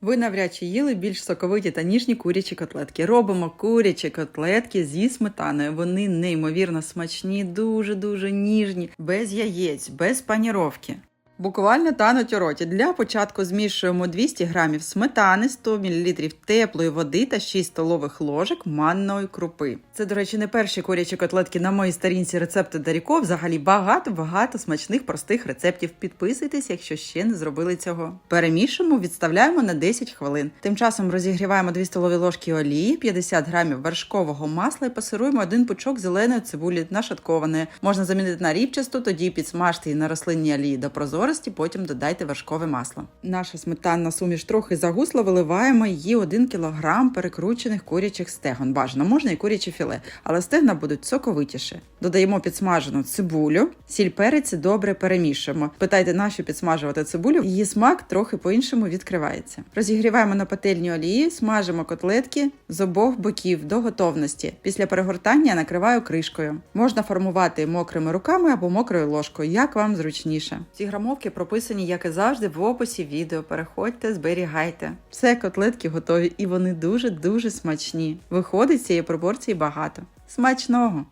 Ви навряд чи їли більш соковиті та ніжні курячі котлетки. Робимо курячі котлетки зі сметаною. Вони неймовірно смачні, дуже дуже ніжні, без яєць, без паніровки. Буквально тануть у роті. Для початку змішуємо 200 грамів сметани, 100 мл теплої води та 6 столових ложок манної крупи. Це, до речі, не перші курячі котлетки на моїй сторінці рецепти Даріко. Взагалі багато-багато смачних простих рецептів. Підписуйтесь, якщо ще не зробили цього. Перемішуємо, відставляємо на 10 хвилин. Тим часом розігріваємо 2 столові ложки олії, 50 грамів вершкового масла і пасируємо один пучок зеленої цибулі нашаткованої. Можна замінити на рібчасту, тоді підсмажте її на рослинній олії до прозорості, потім додайте вершкове масло. Наша сметанна суміш трохи загусла, виливаємо її 1 кг перекручених курячих стегон. Бажано можна і куряче філе, але стегна будуть соковитіше. Додаємо підсмажену цибулю, сіль перець добре перемішуємо. Питайте, на що підсмажувати цибулю? Її смак трохи по-іншому відкривається. Розігріваємо на пательні олії, смажимо котлетки з обох боків до готовності. Після перегортання накриваю кришкою. Можна формувати мокрими руками або мокрою ложкою, як вам зручніше. Ці грамовки прописані, як і завжди, в описі відео. Переходьте, зберігайте. Все, котлетки готові, і вони дуже дуже смачні. Виходить цієї пропорції багато. Смачного!